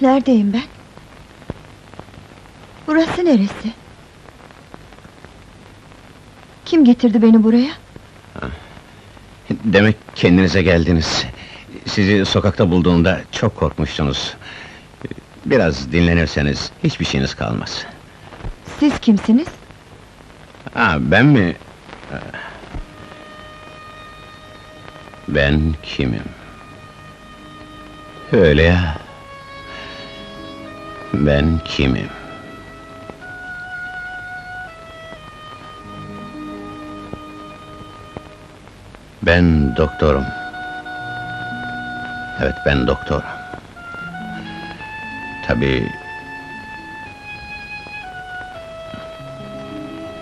Neredeyim ben? Burası neresi? Kim getirdi beni buraya? Demek kendinize geldiniz. Sizi sokakta bulduğumda çok korkmuştunuz. Biraz dinlenirseniz hiçbir şeyiniz kalmaz. Siz kimsiniz? Ha ben mi? Ben kimim? Öyle ya. Ben kimim? Ben doktorum. Evet ben doktor. Tabii...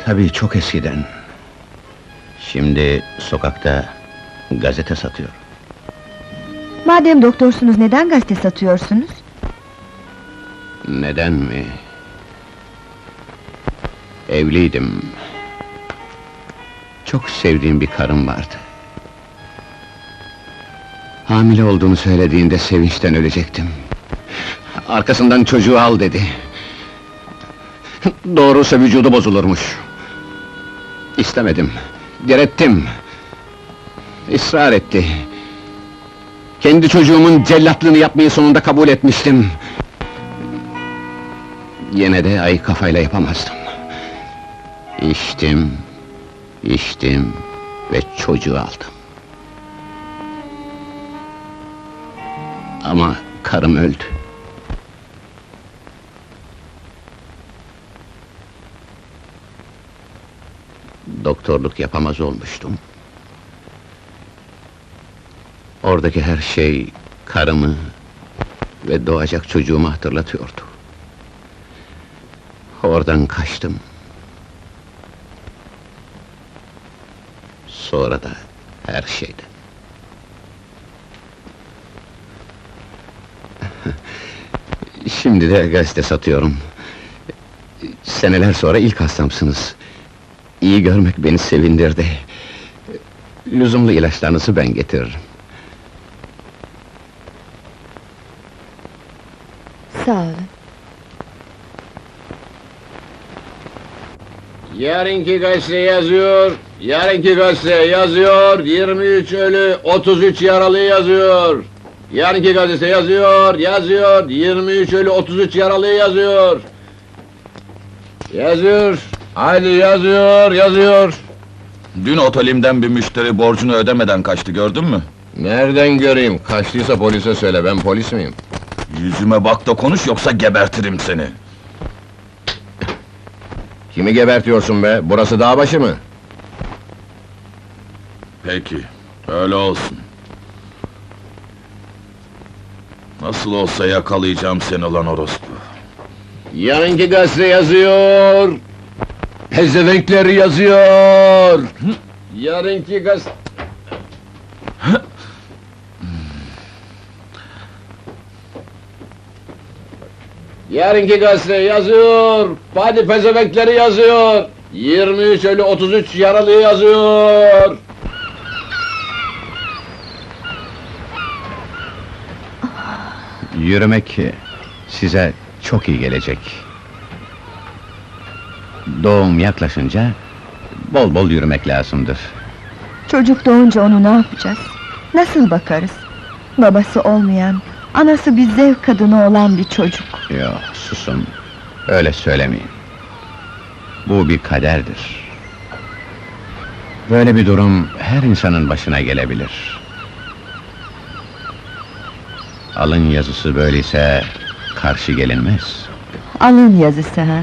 Tabii çok eskiden. Şimdi sokakta gazete satıyor. Madem doktorsunuz neden gazete satıyorsunuz? Neden mi? Evliydim. Çok sevdiğim bir karım vardı. Hamile olduğunu söylediğinde sevinçten ölecektim. Arkasından çocuğu al dedi. Doğrusu vücudu bozulurmuş. İstemedim, direttim. Israr etti. Kendi çocuğumun cellatlığını yapmayı sonunda kabul etmiştim. Yine de ay kafayla yapamazdım. İçtim, içtim ve çocuğu aldım. Ama karım öldü. Doktorluk yapamaz olmuştum. Oradaki her şey karımı ve doğacak çocuğumu hatırlatıyordu. Oradan kaçtım. Sonra da her şeyden. Şimdi de gazete satıyorum. Seneler sonra ilk hastamsınız. İyi görmek beni sevindirdi. Lüzumlu ilaçlarınızı ben getiririm. Sağ olun. Yarınki gazete yazıyor, yarınki gazete yazıyor, 23 ölü, 33 yaralı yazıyor. Yarınki gazete yazıyor, yazıyor, 23 ölü, 33 yaralı yazıyor. Yazıyor, hadi yazıyor, yazıyor. Dün otelimden bir müşteri borcunu ödemeden kaçtı gördün mü? Nereden göreyim? Kaçtıysa polise söyle, ben polis miyim? Yüzüme bak da konuş yoksa gebertirim seni. Kimi gebertiyorsun be? Burası dağ başı mı? Peki, öyle olsun. Nasıl olsa yakalayacağım seni lan orospu. Yarınki gazete yazıyor. Pezevenkler yazıyor. Yarınki gazete... Yarınki gazete yazıyor. Hadi pezevenkleri yazıyor. 23 ölü 33 yaralı yazıyor. Yürümek size çok iyi gelecek. Doğum yaklaşınca bol bol yürümek lazımdır. Çocuk doğunca onu ne yapacağız? Nasıl bakarız? Babası olmayan, anası bir zevk kadını olan bir çocuk. Yo, susun. Öyle söylemeyin. Bu bir kaderdir. Böyle bir durum her insanın başına gelebilir. Alın yazısı böyleyse karşı gelinmez. Alın yazısı ha.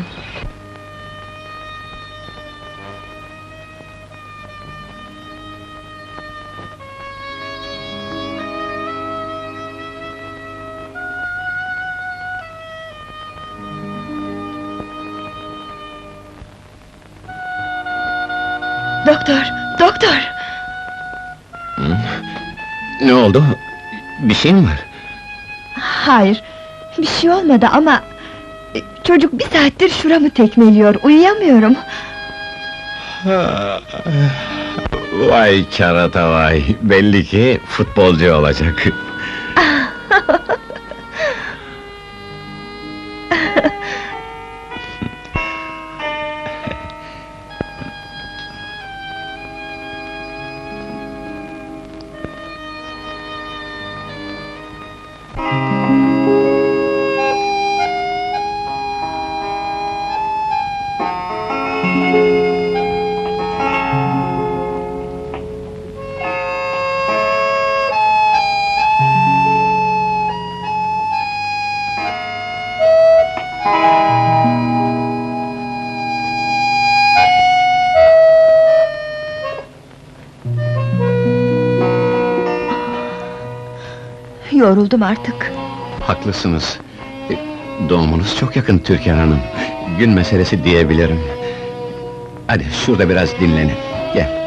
Doktor, doktor! Ne oldu? Bir şey mi var? Hayır, bir şey olmadı ama... e, Çocuk bir saattir şuramı tekmeliyor, uyuyamıyorum. Vay çarata vay, belli ki futbolcu olacak. Yoruldum artık. Haklısınız. E, Doğumunuz çok yakın Türkan Hanım. Gün meselesi diyebilirim. Hadi şurada biraz dinlenin. Gel.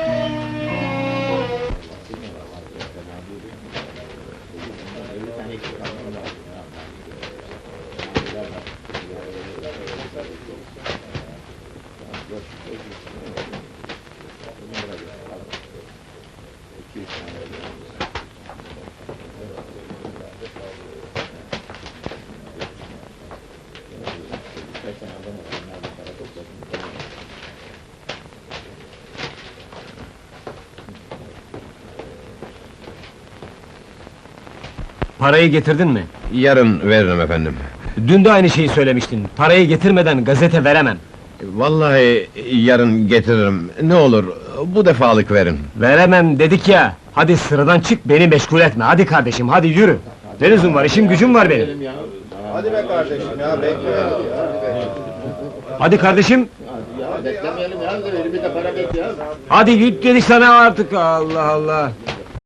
Parayı getirdin mi? Yarın veririm efendim. Dün de aynı şeyi söylemiştin. Parayı getirmeden gazete veremem. Vallahi yarın getiririm. Ne olur bu defalık verin. Veremem dedik ya. Hadi sıradan çık beni meşgul etme. Hadi kardeşim hadi yürü. Lüzum var işim gücüm var benim. Hadi be kardeşim ya ya. Hadi kardeşim. Beklemeyelim ya, bir de para bekle ya. Hadi git dedik sana artık Allah Allah.